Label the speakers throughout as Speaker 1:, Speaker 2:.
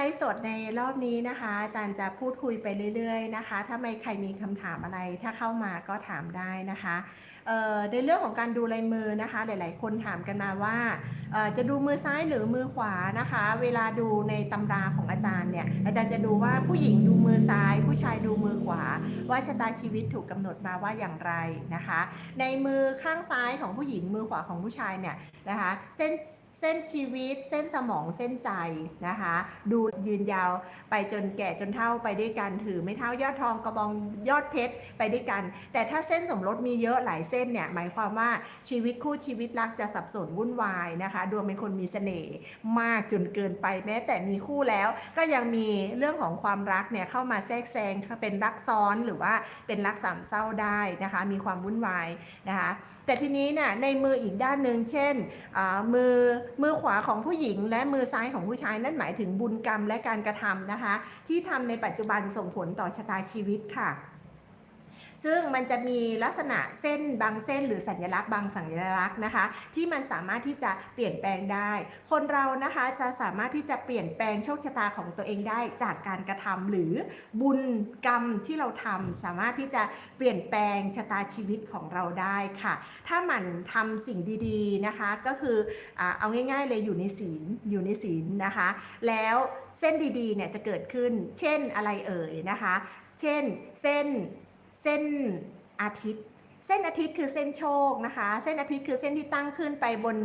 Speaker 1: ลฟ์สดในรอบนี้นะคะอาจารย์จะพูดคุยไปเรื่อยๆนะคะ ถ้าไม่ใครมีคำถามอะไร ถ้าเข้ามาก็ถามได้นะคะ ในเรื่องของการดูลายมือนะคะ หลาย ๆ คนถามกันมาว่าจะดูมือซ้ายหรือมือขวานะคะ เวลาดูในตำราของอาจารย์เนี่ยอาจารย์จะดูว่าผู้หญิงดูมือซ้าย ผู้ชายดูมือขวา ว่าชะตาชีวิตถูกกำหนดมาว่าอย่างไรนะคะ ในมือข้างซ้ายของผู้หญิงมือขวาของผู้ชายเนี่ยนะคะเส้นเส้นชีวิตเส้นสมองเส้นใจนะคะ ดูยืนยาวไปจนแก่จนเฒ่าไปด้วยกันถือ ไม่เท่ายอดทองกระบองยอดเพชรไปด้วยกัน แต่ถ้าเส้นสมรสมีเยอะหลายเส้นเนี่ยหมายความว่าชีวิตคู่ชีวิตรักจะสับสนวุ่นวายนะคะดวงเป็นคนมีเสน่ห์มากจนเกินไปแม้ แต่มีคู่แล้ว ก็ยังมีเรื่องของความรักเนี่ยเข้ามาแทรกแซงเป็นรักซ้อนหรือว่าเป็นรักสามเศร้าได้นะคะมีความวุ่นวายนะคะแต่ทีนี้เนี่ยในมืออีกด้านหนึ่งเช่นมือมือขวาของผู้หญิง และมือซ้ายของผู้ชายนั่นหมายถึงบุญกรรมและการกระทำนะคะ ที่ทำในปัจจุบันส่งผลต่อชะตาชีวิตค่ะ ซึ่งมันจะมีลักษณะเส้นบางเส้นหรือสัญลักษณ์บางสัญลักษณ์นะคะ ที่มันสามารถที่จะเปลี่ยนแปลงได้ คนเรานะคะจะสามารถที่จะเปลี่ยนแปลงโชคชะตาของตัวเองได้จากการกระทำหรือบุญกรรมที่เราทำสามารถที่จะเปลี่ยนแปลงชะตาชีวิตของเราได้ค่ะ ถ้าหมั่นทำสิ่งดีๆนะคะ ก็คืออาเอาง่าย ๆ เลยอยู่ในศีลอยู่ในศีลนะคะ แล้วเส้นดีๆเนี่ยจะเกิดขึ้น เช่นอะไรเอ่ยนะคะ เช่น เส้น เส้นอาทิตย์ เส้นอาทิตย์คือเส้นโชคนะคะ เส้นอาทิตย์คือเส้นที่ตั้งขึ้นไปบน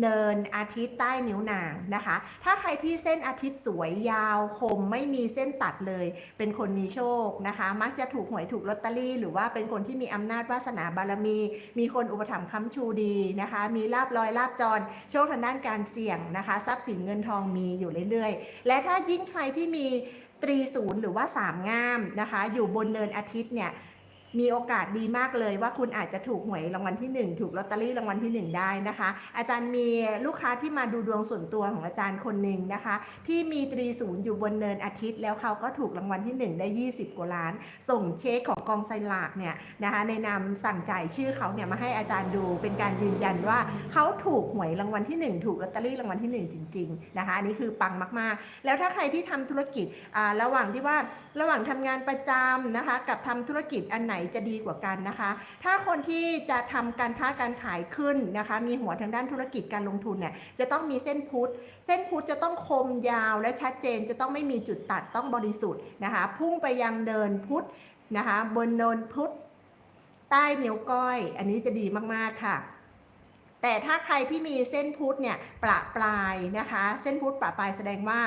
Speaker 1: เนินอาทิตย์ใต้นิ้วนางนะคะ ถ้าใครที่เส้นอาทิตย์สวยยาวคมไม่มีเส้นตัดเลย เป็นคนมีโชคนะคะ มักจะถูกหวยถูกลอตเตอรี่ หรือว่าเป็นคนที่มีอำนาจวาสนาบารมี มีคนอุปถัมภ์ค้ำชูดีนะคะ มีลาบลอยลาบจร โชคทางด้านการเสี่ยงนะคะ ทรัพย์สินเงินทองมีอยู่เรื่อยๆ และถ้ายิ่งใครที่มีตรีศูนย์หรือว่าสามงามนะคะ อยู่บนเนินอาทิตย์เนี่ย มีโอกาสดีมากเลยว่าคุณอาจจะถูกหวยรางวัลที่ 1 ถูกลอตเตอรี่รางวัลที่ 1 ได้นะคะ อาจารย์มีลูกค้าที่มาดูดวงส่วนตัวของอาจารย์คนหนึ่งนะคะ ที่มีตรีศูนย์อยู่บนเนินอาทิตย์ แล้วเขาก็ถูกรางวัลที่ 1 ได้ 20 กว่าล้าน ส่งเช็คของกองไซลากเนี่ยนะคะในนามสั่งจ่ายชื่อเขาเนี่ยมาให้อาจารย์ดูเป็นการยืนยันว่าเขาถูกหวยรางวัลที่ 1 ถูกลอตเตอรี่รางวัลที่ 1 จริง ๆ นะคะอันนี้คือปังมากๆ แล้วถ้าใครที่ทำธุรกิจอ่าระหว่างที่ว่าระหว่างทำงานประจำนะคะกับทำธุรกิจอันไหนจะดีกว่ากันนะคะ ถ้าคนที่จะทำการค้าการขายขึ้นนะคะ มีหัวทางด้านธุรกิจการลงทุนเนี่ยจะต้องมีเส้นพุทธเส้นพุทธจะต้องคมยาวและชัดเจนจะต้องไม่มีจุดตัดต้องบริสุทธิ์นะคะ พุ่งไปยังเดินพุทธนะคะ บนเนินพุทธใต้นิ้วก้อย อันนี้จะดีมากๆค่ะแต่ถ้าใครที่มีเส้นพุทธเนี่ยประปลายนะคะ เส้นพุทธประปลายแสดงว่า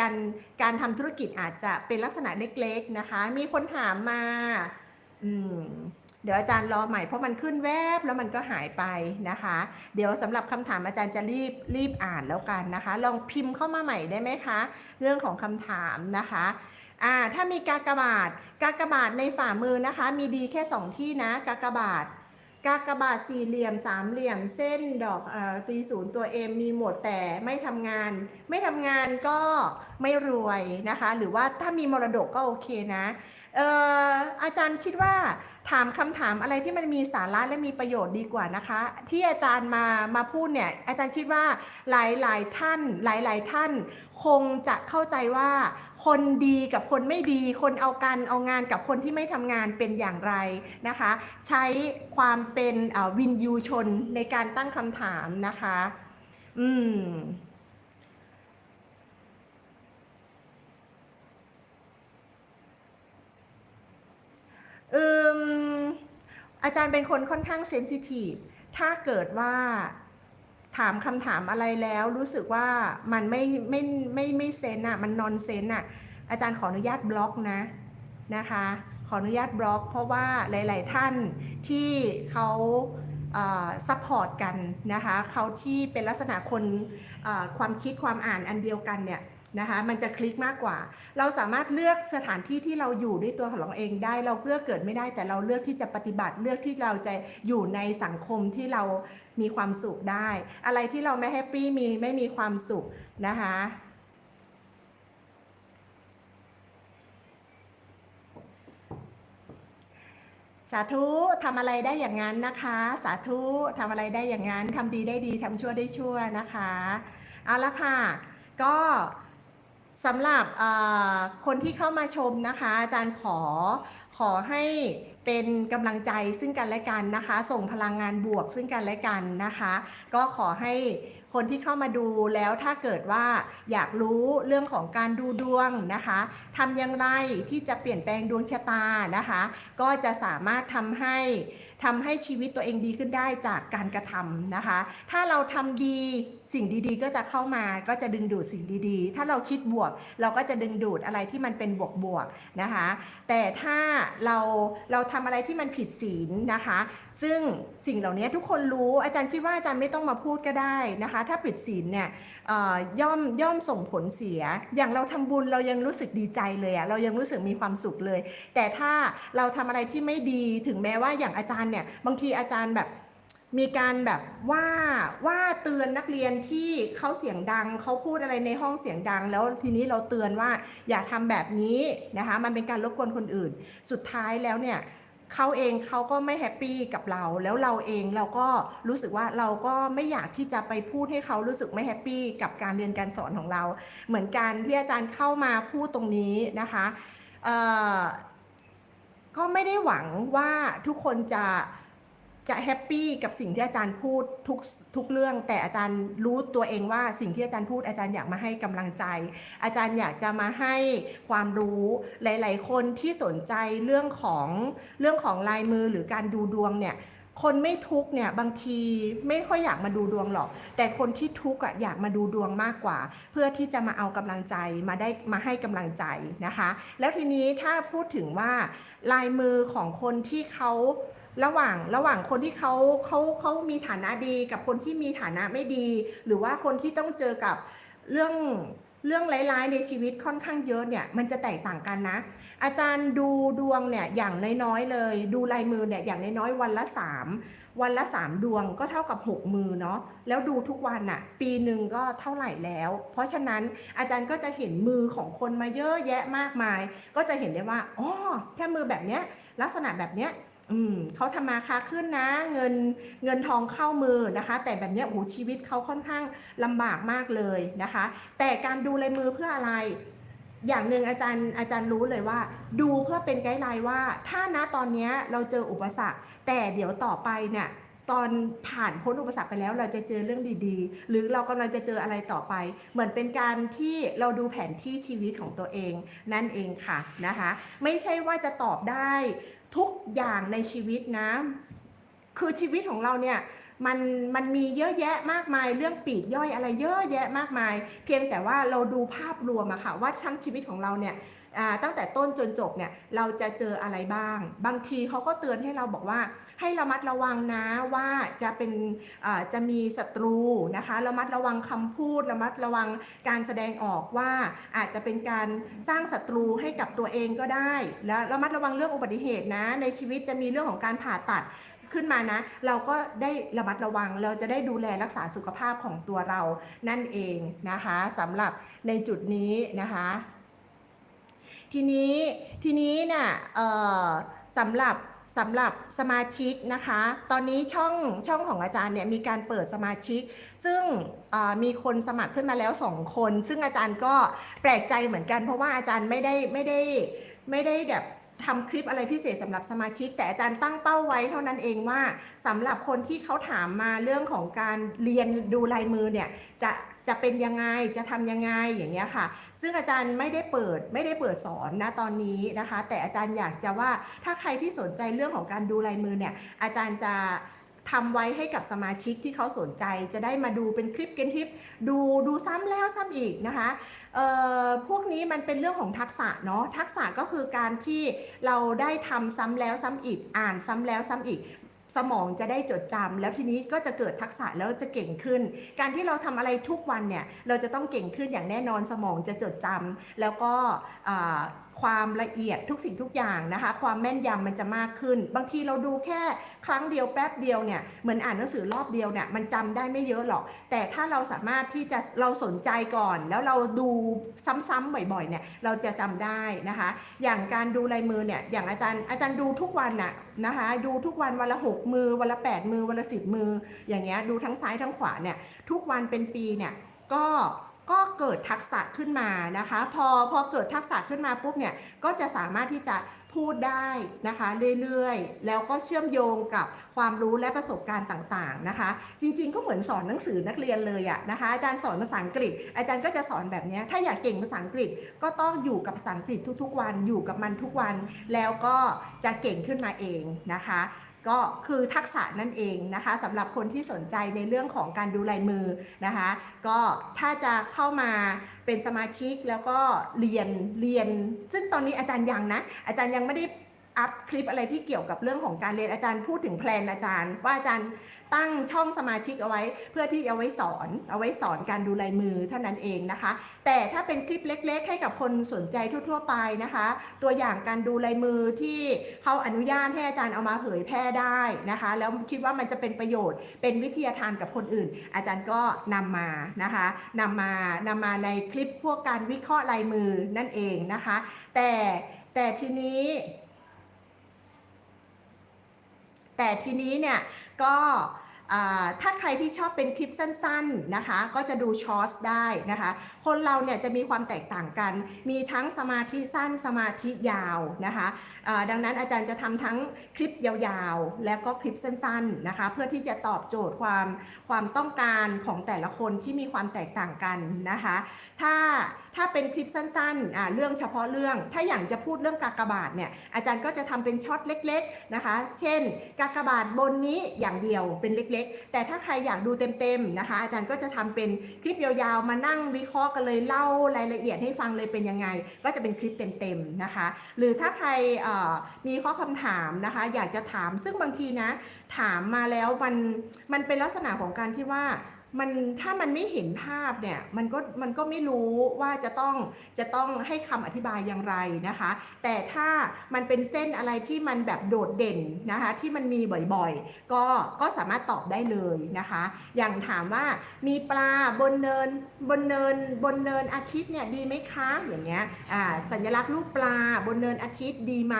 Speaker 1: การการทำธุรกิจอาจจะเป็นลักษณะเล็กๆนะคะ มีคนถามมาอืมเดี๋ยวอาจารย์รอใหม่เพราะมันขึ้นแวบแล้วมันก็หายไปนะคะ เดี๋ยวสำหรับคำถามอาจารย์จะรีบรีบอ่านแล้วกันนะคะ ลองพิมพ์เข้ามาใหม่ได้ไหมคะ เรื่องของคำถามนะคะอ่าถ้ามีกากบาทกากบาทในฝ่ามือนะคะ มีดีแค่สองที่นะกากบาทกากบาทสี่เหลี่ยมสามเหลี่ยมเส้นดอกเออตีศูนย์ตัวเอ็มมีหมดแต่ไม่ทำงาน ไม่ทำงานก็ ไม่รวยนะคะ หรือว่าถ้ามีมรดกก็โอเคนะเอออาจารย์คิดว่าถามคำถามอะไรที่มันมีสาระและมีประโยชน์ดีกว่านะคะ ที่อาจารย์มามาพูดเนี่ยอาจารย์คิดว่าหลายหลายท่านหลายหลายท่าน คงจะเข้าใจว่าคนดีกับคนไม่ดี คนเอากันเอางานกับคนที่ไม่ทำงานเป็นอย่างไรนะคะ ใช้ความเป็นวินยูชนในการตั้งคำถามนะคะ อืม อืมอาจารย์เป็นคนค่อนข้างเซนซิทีฟถ้าเกิดว่าถามคำถามอะไรแล้วรู้สึกว่ามันไม่ไม่ไม่ไม่เซนอะมันนอนเซนอะอาจารย์ขออนุญาตบล็อกนะนะคะ ขออนุญาตบล็อกเพราะว่าหลาย ๆ ท่านที่เขาซัพพอร์ตกันนะคะเขาที่เป็นลักษณะคนความคิดความอ่านอันเดียวกันเนี่ย นะคะมันจะคลิกมากกว่า เราสามารถเลือกสถานที่ที่เราอยู่ด้วยตัวของเราเองได้ เราเลือกเกิดไม่ได้ แต่เราเลือกที่จะปฏิบัติเลือกที่เราจะอยู่ในสังคมที่เรามีความสุขได้ อะไรที่เราไม่แฮปปี้มีไม่มีความสุขนะคะสาธุทำอะไรได้อย่างนั้นนะคะ สาธุทำอะไรได้อย่างนั้นทำดีได้ดีทำชั่วได้ชั่วนะคะเอาละค่ะ ก็ สำหรับคนที่เข้ามาชมนะคะ อาจารย์ขอขอให้เป็นกำลังใจซึ่งกันและกันนะคะ ส่งพลังงานบวกซึ่งกันและกันนะคะ ก็ขอให้คนที่เข้ามาดูแล้วถ้าเกิดว่าอยากรู้เรื่องของการดูดวงนะคะทำอย่างไรที่จะเปลี่ยนแปลงดวงชะตานะคะ ก็จะสามารถทำให้ทำให้ชีวิตตัวเองดีขึ้นได้จากการกระทำนะคะ ถ้าเราทำดีสิ่งดีๆ ก็จะเข้ามาก็จะดึงดูดสิ่งดีๆ ถ้าเราคิดบวก เราก็จะดึงดูดอะไรที่มันเป็นบวกๆนะคะ แต่ถ้าเราเราทำอะไรที่มันผิดศีลนะคะ ซึ่งสิ่งเหล่านี้ทุกคนรู้อาจารย์คิดว่าอาจารย์ไม่ต้องมาพูดก็ได้นะคะ ถ้าผิดศีลเนี่ยย่อมย่อมส่งผลเสีย อย่างเราทำบุญเรายังรู้สึกดีใจเลยอะเรายังรู้สึกมีความสุขเลย แต่ถ้าเราทำอะไรที่ไม่ดีถึงแม้ว่าอย่างอาจารย์เนี่ยบางทีอาจารย์แบบ มีการแบบว่าว่าเตือนนักเรียนที่เขาเสียงดังเขาพูดอะไรในห้องเสียงดัง แล้วทีนี้เราเตือนว่าอย่าทำแบบนี้นะคะ มันเป็นการรบกวนคนอื่น สุดท้ายแล้วเนี่ยเขาเองเขาก็ไม่แฮปปี้กับเรา แล้วเราเองเราก็รู้สึกว่าเราก็ไม่อยากที่จะไปพูดให้เขารู้สึกไม่แฮปปี้กับการเรียนการสอนของเรา เหมือนกันที่อาจารย์เข้ามาพูดตรงนี้นะคะก็ไม่ได้หวังว่าทุกคนจะ จะแฮปปี้กับสิ่งที่อาจารย์พูดทุกทุกเรื่อง แต่อาจารย์รู้ตัวเองว่าสิ่งที่อาจารย์พูดอาจารย์อยากมาให้กำลังใจ อาจารย์อยากจะมาให้ความรู้หลาย ๆ คนที่สนใจเรื่องของเรื่องของลายมือหรือการดูดวงเนี่ยคนไม่ทุกเนี่ยบางทีไม่ค่อยอยากมาดูดวงหรอก แต่คนที่ทุกอะอยากมาดูดวงมากกว่า เพื่อที่จะมาเอากำลังใจมาได้มาให้กำลังใจนะคะ แล้วทีนี้ถ้าพูดถึงว่าลายมือของคนที่เขา ระหว่างระหว่างคนที่เขาเขาเขามีฐานะดีกับคนที่มีฐานะไม่ดี หรือว่าคนที่ต้องเจอกับเรื่องเรื่องร้ายๆในชีวิตค่อนข้างเยอะเนี่ยมันจะแตกต่างกันนะ อาจารย์ดูดวงเนี่ยอย่างน้อยๆเลย ดูลายมือเนี่ยอย่างน้อยๆวันละสามวันละสามดวงก็เท่ากับหกมือเนาะแล้วดูทุกวันอะปีหนึ่งก็เท่าไหร่แล้ว เพราะฉะนั้นอาจารย์ก็จะเห็นมือของคนมาเยอะแยะมากมาย ก็จะเห็นได้ว่าอ๋อแค่มือแบบเนี้ยลักษณะแบบเนี้ย อืมเขาทำมาค้าขึ้นนะ เงินเงินทองเข้ามือนะคะ แต่แบบนี้โอ้โหชีวิตเขาค่อนข้างลำบากมากเลยนะคะ แต่การดูลายมือเพื่ออะไร อย่างหนึ่งอาจารย์อาจารย์รู้เลยว่า ดูเพื่อเป็นไกด์ไลน์ว่า ถ้านะตอนนี้เราเจออุปสรรค แต่เดี๋ยวต่อไปเนี่ย ตอนผ่านพ้นอุปสรรคไปแล้วเราจะเจอเรื่องดีๆ หรือเรากำลังจะเจออะไรต่อไป เหมือนเป็นการที่เราดูแผนที่ชีวิตของตัวเอง นั่นเองค่ะนะคะ ไม่ใช่ว่าจะตอบได้ทุกอย่างในชีวิตนะ คือชีวิตของเราเนี่ยมันมันมีเยอะแยะมากมายเรื่องปีกย่อยอะไรเยอะแยะมากมาย เพียงแต่ว่าเราดูภาพรวมอะค่ะว่าทั้งชีวิตของเราเนี่ย ตั้งแต่ต้นจนจบเนี่ยเราจะเจออะไรบ้าง บางทีเขาก็เตือนให้เราบอกว่า ให้ระมัดระวังนะว่าจะเป็นจะมีศัตรูนะคะระมัดระวังคำพูด ระมัดระวังการแสดงออกว่าอาจจะเป็นการสร้างศัตรูให้กับตัวเองก็ได้ และระมัดระวังเรื่องอุบัติเหตุนะ ในชีวิตจะมีเรื่องของการผ่าตัดขึ้นมานะ เราก็ได้ระมัดระวัง เราจะได้ดูแลรักษาสุขภาพของตัวเรานั่นเองนะคะสำหรับในจุดนี้นะคะ ทีนี้ทีนี้น่ะสำหรับสำหรับสมาชิกนะคะ ตอนนี้ช่องช่องของอาจารย์เนี่ยมีการเปิดสมาชิก ซึ่งมีคนสมัครขึ้นมาแล้วสองคน ซึ่งอาจารย์ก็แปลกใจเหมือนกัน เพราะว่าอาจารย์ไม่ได้ไม่ได้ไม่ได้แบบทำคลิปอะไรพิเศษสำหรับสมาชิก แต่อาจารย์ตั้งเป้าไว้เท่านั้นเองว่าสำหรับคนที่เขาถามมาเรื่องของการเรียนดูลายมือเนี่ยจะ จะเป็นยังไงจะทำยังไงอย่างเงี้ยค่ะ ซึ่งอาจารย์ไม่ได้เปิดไม่ได้เปิดสอนนะตอนนี้นะคะ แต่อาจารย์อยากจะว่าถ้าใครที่สนใจเรื่องของการดูลายมือเนี่ยอาจารย์จะทำไว้ให้กับสมาชิกที่เขาสนใจจะได้มาดูเป็นคลิปเป็นคลิปดูดูซ้ำแล้วซ้ำอีกนะคะเอ่อพวกนี้มันเป็นเรื่องของทักษะเนาะทักษะก็คือการที่เราได้ทำซ้ำแล้วซ้ำอีก อ่านซ้ำแล้วซ้ำอีก สมองจะได้จดจำแล้วทีนี้ก็จะเกิดทักษะแล้วจะเก่งขึ้น การที่เราทำอะไรทุกวันเนี่ยเราจะต้องเก่งขึ้นอย่างแน่นอนสมองจะจดจำแล้วก็ ความละเอียดทุกสิ่งทุกอย่างนะคะ ความแม่นยำมันจะมากขึ้น บางทีเราดูแค่ครั้งเดียวแป๊บเดียวเนี่ยเหมือนอ่านหนังสือรอบเดียวเนี่ยมันจำได้ไม่เยอะหรอก แต่ถ้าเราสามารถที่จะเราสนใจก่อน แล้วเราดูซ้ำๆบ่อยๆเนี่ยเราจะจำได้นะคะ อย่างการดูลายมือเนี่ยอย่างอาจารย์อาจารย์ดูทุกวันน่ะนะคะดูทุกวันวันละหกมือวันละแปดมือวันละสิบมือ อย่างเงี้ยดูทั้งซ้ายทั้งขวาเนี่ยทุกวันเป็นปีเนี่ยก็ ก็เกิดทักษะขึ้นมานะคะ พอพอเกิดทักษะขึ้นมาปุ๊บเนี่ยก็จะสามารถที่จะพูดได้นะคะเรื่อยๆ แล้วก็เชื่อมโยงกับความรู้และประสบการณ์ต่างๆนะคะ จริงๆก็เหมือนสอนหนังสือนักเรียนเลยอะนะคะอาจารย์สอนภาษาอังกฤษ อาจารย์ก็จะสอนแบบนี้ถ้าอยากเก่งภาษาอังกฤษก็ต้องอยู่กับภาษาอังกฤษทุกๆ วันอยู่กับมันทุกวัน แล้วก็จะเก่งขึ้นมาเองนะคะ ก็คือทักษะนั่นเองนะคะสำหรับคนที่สนใจในเรื่องของการดูลายมือนะคะ ก็ถ้าจะเข้ามาเป็นสมาชิกแล้วก็เรียนเรียน ซึ่งตอนนี้อาจารย์ยังนะ อาจารย์ยังไม่ได้ อัพคลิปอะไรที่เกี่ยวกับเรื่องของการเรียนอาจารย์พูดถึงแพลนอาจารย์ ว่าอาจารย์ตั้งช่องสมาชิกเอาไว้ เพื่อที่เอาไว้สอน เอาไว้สอนการดูลายมือเท่านั้นเองนะคะ แต่ถ้าเป็นคลิปเล็ก ๆ ให้กับคนสนใจทั่ว ๆ ไปนะคะ ตัวอย่างการดูลายมือที่เขาอนุญาตให้อาจารย์เอามาเผยแพร่ได้นะคะ แล้วคิดว่ามันจะเป็นประโยชน์ เป็นวิทยาทานกับคนอื่น อาจารย์ก็นำมานะคะนำมานำมาในคลิปพวกการวิเคราะห์ลายมือนั่นเองนะคะ แต่แต่ทีนี้ แต่ทีนี้เนี่ยก็ ถ้าใครที่ชอบเป็นคลิปสั้นๆนะคะ ก็จะดูช็อตได้นะคะ คนเราเนี่ยจะมีความแตกต่างกัน มีทั้งสมาธิสั้นสมาธิยาวนะคะดังนั้นอาจารย์จะทำทั้งคลิปยาวๆ แล้วก็คลิปสั้นๆนะคะ เพื่อที่จะตอบโจทย์ความความต้องการของแต่ละคนที่มีความแตกต่างกันนะคะ ถ้าถ้าเป็นคลิปสั้นๆเรื่องเฉพาะเรื่อง ถ้าอย่างจะพูดเรื่องกากบาทเนี่ยอาจารย์ก็จะทำเป็นช็อตเล็ก ๆนะคะ เช่น กากบาทบนนี้อย่างเดียวเป็นเล็กๆ แต่ถ้าใครอยากดูเต็มๆนะคะ อาจารย์ก็จะทำเป็นคลิปยาวๆ มานั่งวิเคราะห์กันเลยเล่ารายละเอียดให้ฟังเลยเป็นยังไง ก็จะเป็นคลิปเต็มๆนะคะ หรือถ้าใครมีข้อคำถามนะคะ อยากจะถามซึ่งบางทีนะ ถามมาแล้วมันมันเป็นลักษณะของการที่ว่า มันถ้ามันไม่เห็นภาพเนี่ยมันก็มันก็ไม่รู้ว่าจะต้องจะต้องให้คำอธิบายอย่างไรนะคะ แต่ถ้ามันเป็นเส้นอะไรที่มันแบบโดดเด่นนะคะที่มันมีบ่อยๆ ก็ก็สามารถตอบได้เลยนะคะ อย่างถามว่ามีปลาบนเนินบนเนินบนเนินอาทิตย์เนี่ยดีไหมคะอย่างเงี้ยสัญลักษณ์รูปปลาบนเนินอาทิตย์ดีไหม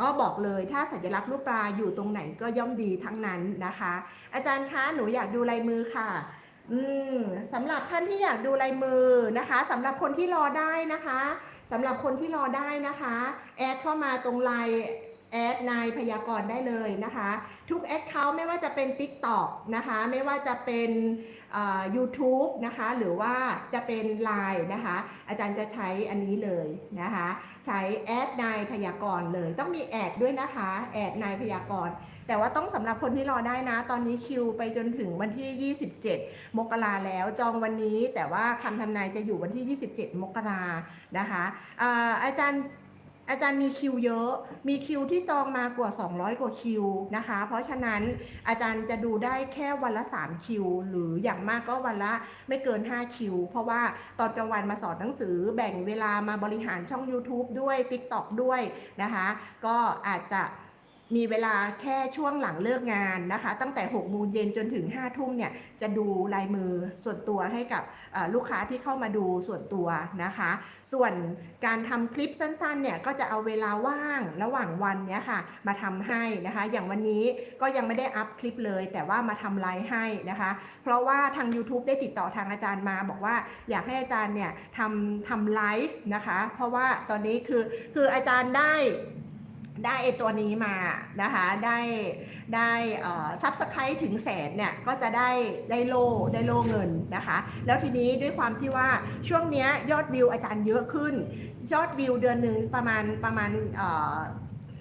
Speaker 1: ก็บอกเลยถ้าสัญลักษณ์รูปปลาอยู่ตรงไหนก็ย่อมดีทั้งนั้นนะคะ อาจารย์คะหนูอยากดูลายมือค่ะ อืมสำหรับท่านที่อยากดูลายมือนะคะสำหรับคนที่รอได้นะคะสำหรับคนที่รอได้นะคะ แอดเข้ามาตรงไลน์แอดนายพยากรณ์ได้เลยนะคะ ทุกแอดเขาไม่ว่าจะเป็น TikTok นะคะ ไม่ว่าจะเป็น อ่า YouTube นะคะหรือว่าจะเป็น Line นะคะ อาจารย์จะใช้อันนี้เลยนะคะ ใช้แอดนายพยากรณ์เลย ต้องมีแอดด้วยนะคะแอดนายพยากรณ์แต่ว่าต้องสำหรับคนที่รอได้นะ ตอนนี้คิวไปจนถึงวันที่ 27 มกราแล้วจองวันนี้ แต่ว่าคำทำนายจะอยู่วันที่ 27 มกรานะคะอ่าอาจารย์ อาจารย์มีคิวเยอะ มีคิวที่จองมากว่า 200 กว่าคิวนะคะ เพราะฉะนั้นอาจารย์จะดูได้แค่วันละ 3 คิว หรืออย่างมากก็วันละไม่เกิน 5 คิว เพราะว่าตอนกลางวันมาสอนหนังสือ แบ่งเวลามาบริหารช่อง YouTube ด้วย TikTok ด้วยนะคะ ก็อาจจะ มีเวลาแค่ช่วงหลังเลิกงานนะคะ ตั้งแต่6โมงเย็นจนถึง5ทุ่มเนี่ยจะดูลายมือส่วนตัวให้กับลูกค้าที่เข้ามาดูส่วนตัวนะคะ ส่วนการทำคลิปสั้นๆเนี่ยก็จะเอาเวลาว่างระหว่างวันเนี้ยค่ะมาทำให้นะคะ อย่างวันนี้ก็ยังไม่ได้อัพคลิปเลย แต่ว่ามาทำไลฟ์ให้นะคะ เพราะว่าทาง YouTube ได้ติดต่อทางอาจารย์มา บอกว่าอยากให้อาจารย์เนี่ยทำทำไลฟ์นะคะ เพราะว่าตอนนี้คือคืออาจารย์ได้ ได้ไอตัวนี้มานะคะ ได้ได้ซับสไครต์ถึงแสนเนี่ยก็จะได้ได้โลได้โลเงินนะคะ แล้วทีนี้ด้วยความที่ว่าช่วงนี้ยอดวิวอาจารย์เยอะขึ้น ยอดวิวเดือนหนึ่งประมาณประมาณ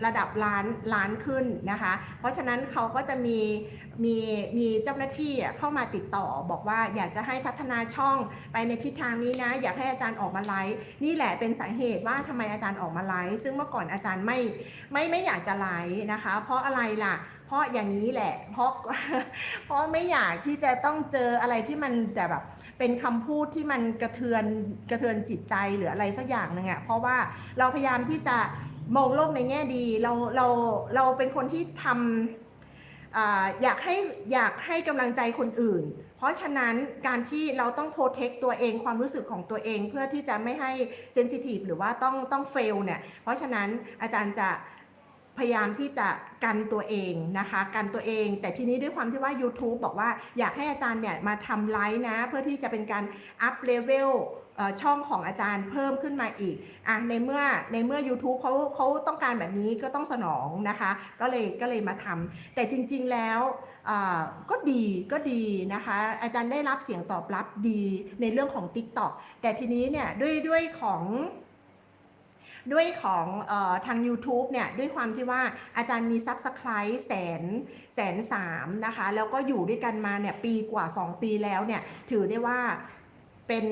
Speaker 1: ระดับล้านล้านขึ้นนะคะ เพราะฉะนั้นเขาก็จะมีมีมีเจ้าหน้าที่เข้ามาติดต่อ บอกว่าอยากจะให้พัฒนาช่องไปในทิศทางนี้นะ อยากให้อาจารย์ออกมาไลฟ์นี่แหละเป็นสาเหตุว่าทำไมอาจารย์ออกมาไลฟ์ซึ่งเมื่อก่อนอาจารย์ไม่ไม่ไม่อยากจะไลฟ์นะคะ เพราะอะไรล่ะเพราะอย่างนี้แหละ เพราะเพราะไม่อยากที่จะต้องเจออะไรที่มันแต่แบบเป็นคำพูดที่มันกระเทือนกระเทือนจิตใจหรืออะไรสักอย่างหนึ่งอะเพราะว่าเราพยายามที่จะ มองโลกในแง่ดีเราเราเราเป็นคนที่ทำอ่าอยากให้อยากให้กำลังใจคนอื่น เพราะฉะนั้นการที่เราต้องโปรเทคตัวเองความรู้สึกของตัวเองเพื่อที่จะไม่ให้เซนซิทีฟหรือว่าต้องต้องเฟลเนี่ยเพราะฉะนั้นอาจารย์จะพยายามที่จะกันตัวเองนะคะกันตัวเอง แต่ทีนี้ด้วยความที่ว่า YouTube บอกว่าอยากให้อาจารย์เนี่ยมาทำไลฟ์นะ เพื่อที่จะเป็นการอัพเลเวล ช่องของอาจารย์เพิ่มขึ้นมาอีกอะในเมื่อในเมื่อ YouTube เขาเขาต้องการแบบนี้ก็ต้องสนองนะคะ ก็เลยก็เลยมาทำแต่จริง ๆแล้วก็ดีก็ดีนะคะ อาจารย์ได้รับเสียงตอบรับดีในเรื่องของ TikTok แต่ทีนี้เนี่ยด้วยด้วยของด้วยของออทาง YouTube เนี่ยด้วยความที่ว่าอาจารย์มี Subscribe แสนแสนสามนะคะ แล้วก็อยู่ด้วยกันมาเนี่ยปีกว่า 2 ปีแล้วเนี่ยถือได้ว่า เป็น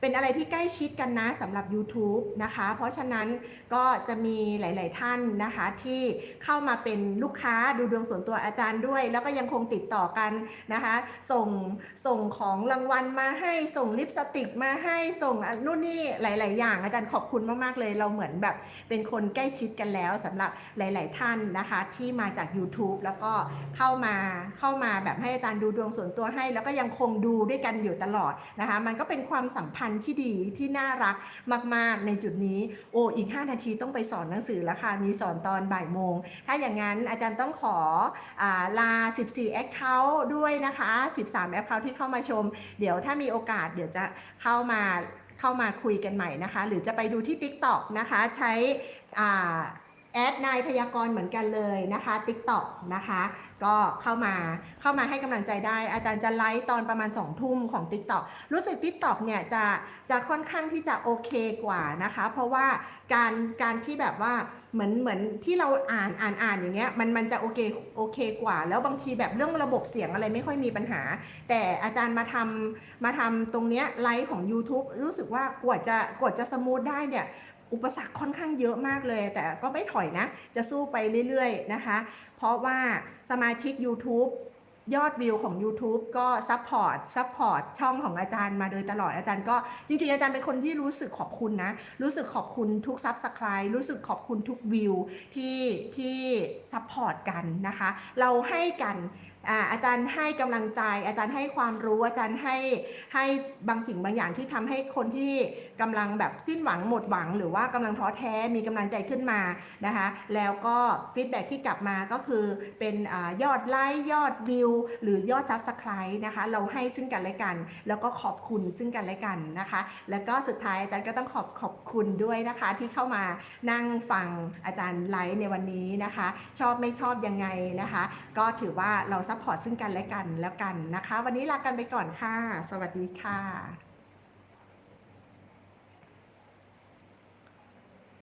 Speaker 1: เป็นอะไรที่ใกล้ชิดกันนะสำหรับ YouTube นะคะ เพราะฉะนั้นก็จะมีหลาย ๆ ท่านนะคะที่เข้ามาเป็นลูกค้าดูดวงส่วนตัวอาจารย์ด้วย แล้วก็ยังคงติดต่อกันนะคะ ส่งส่งของรางวัลมาให้ส่งลิปสติกมาให้ส่งนู่นนี่หลาย ๆ อย่าง อาจารย์ขอบคุณมาก ๆ เลย เราเหมือนแบบเป็นคนใกล้ชิดกันแล้วสำหรับหลาย ๆ ท่านนะคะ ที่มาจาก YouTube แล้วก็เข้ามาเข้ามาแบบให้อาจารย์ดูดวงส่วนตัวให้ แล้วก็ยังคงดูด้วยกันอยู่ตลอดนะคะมันก็เป็นความสัมพันธ์ที่ดีที่น่ารักมาก ๆ ในจุดนี้ โอ้อีก 5 นาทีต้องไปสอนหนังสือแล้วค่ะ มีสอนตอนบ่ายโมง ถ้าอย่างนั้นอาจารย์ต้องขออลา 14 Account ด้วยนะคะ 13 Account ที่เข้ามาชม เดี๋ยวถ้ามีโอกาสเดี๋ยวจะเข้ามาเข้ามาคุยกันใหม่นะคะ หรือจะไปดูที่ TikTok นะคะ ใช้แอดนายพยากรณ์เหมือนกันเลยนะคะ TikTok นะคะ ก็เข้ามาเข้ามาให้กำลังใจได้ อาจารย์จะไลฟ์ตอนประมาณ2ทุ่มของ TikTok รู้สึก TikTok เนี่ยจะจะค่อนข้างที่จะโอเคกว่านะคะ เพราะว่าการการที่แบบว่าเหมือนเหมือนที่เราอ่านอ่านอ่านอย่างเงี้ยมันมันจะโอเคโอเคกว่า แล้วบางทีแบบเรื่องระบบเสียงอะไรไม่ค่อยมีปัญหา แต่อาจารย์มาทำมาทำตรงเนี้ยไลฟ์ของ YouTube รู้สึกว่ากว่าจะกว่าจะสมูทได้เนี่ย อุปสรรคค่อนข้างเยอะมากเลย แต่ก็ไม่ถอยนะ จะสู้ไปเรื่อยๆนะคะ เพราะว่าสมาชิก YouTube ยอดวิวของ YouTube ก็ซัพพอร์ตซัพพอร์ตช่องของอาจารย์มาโดยตลอดอาจารย์ก็จริงๆ อาจารย์เป็นคนที่รู้สึกขอบคุณนะ รู้สึกขอบคุณทุกซับสไคร b e รู้สึกขอบคุณทุกวิวที่ที่ซัพพอร์ตกันนะคะ เราให้กัน อาจารย์ให้กำลังใจ อาจารย์ให้ความรู้อาจารย์ให้ให้บางสิ่งบางอย่างที่ทำให้คนที่กำลังแบบสิ้นหวังหมดหวัง หรือว่ากำลังท้อแท้มีกำลังใจขึ้นมานะคะแล้วก็ฟีดแบ็ที่กลับมาก็คือเป็นอยอดไลค์ยอดวิวหรือยอดซับสไคร b e นะคะเราให้ซึ่งกันและกัน แล้วก็ขอบคุณซึ่งกันและกันนะคะ แล้วก็สุดท้ายอาจารย์ก็ต้องขอบขอบคุณด้วยนะคะ ที่เข้ามานั่งฟังอาจารย์ไลฟ์ในวันนี้นะคะ ชอบไม่ชอบยังไงนะคะ ก็ถือว่าเราซัพพอร์ตซึ่งกันและกันแล้วกันนะคะ วันนี้ลากันไปก่อนค่ะ สวัสดีค่ะ